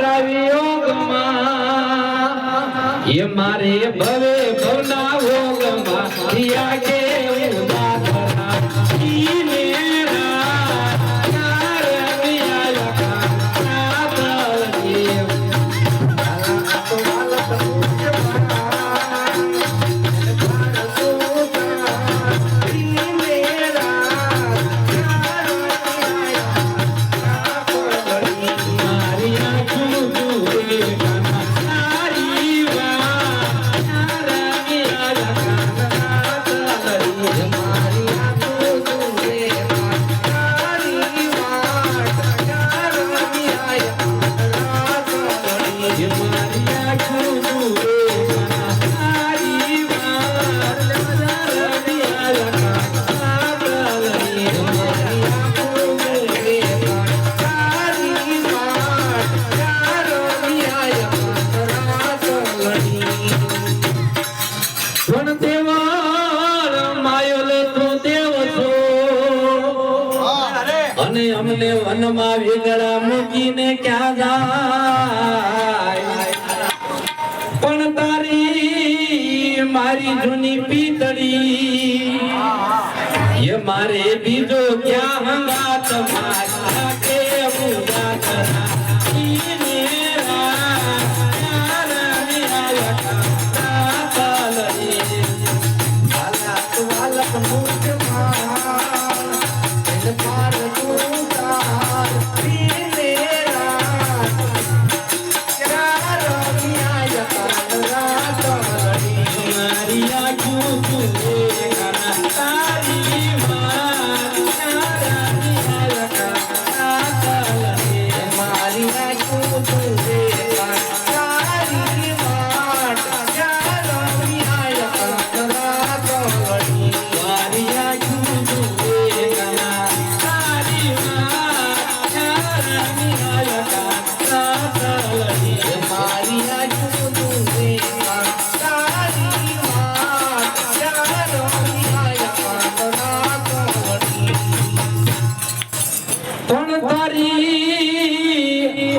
મારા વિયોગમાં. એ મારે ભવે ભવના ભોગમાં. થયા કે અને અમને વનમાં વેગળા મૂકીને ક્યાં જાય? પણ તારી મારી જૂની પીતળી, એ મારે બીજો ક્યાં હંગાત મારા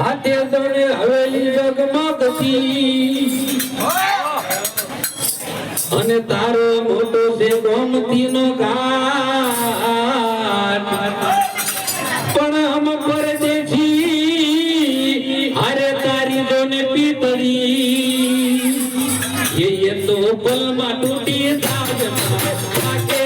હાથે તણે હવેલી જગમાં બસી અને તારો મોટો છે ગોમતી નો ઘાટ. ये ये तो पल मा टूटी साज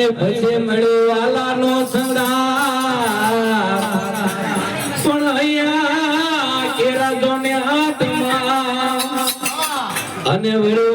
અને ભજે મળ્યો વાલા નો સંદાર પણ કેરા જોને હાથમાં. અને વળ્યો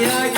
yeah.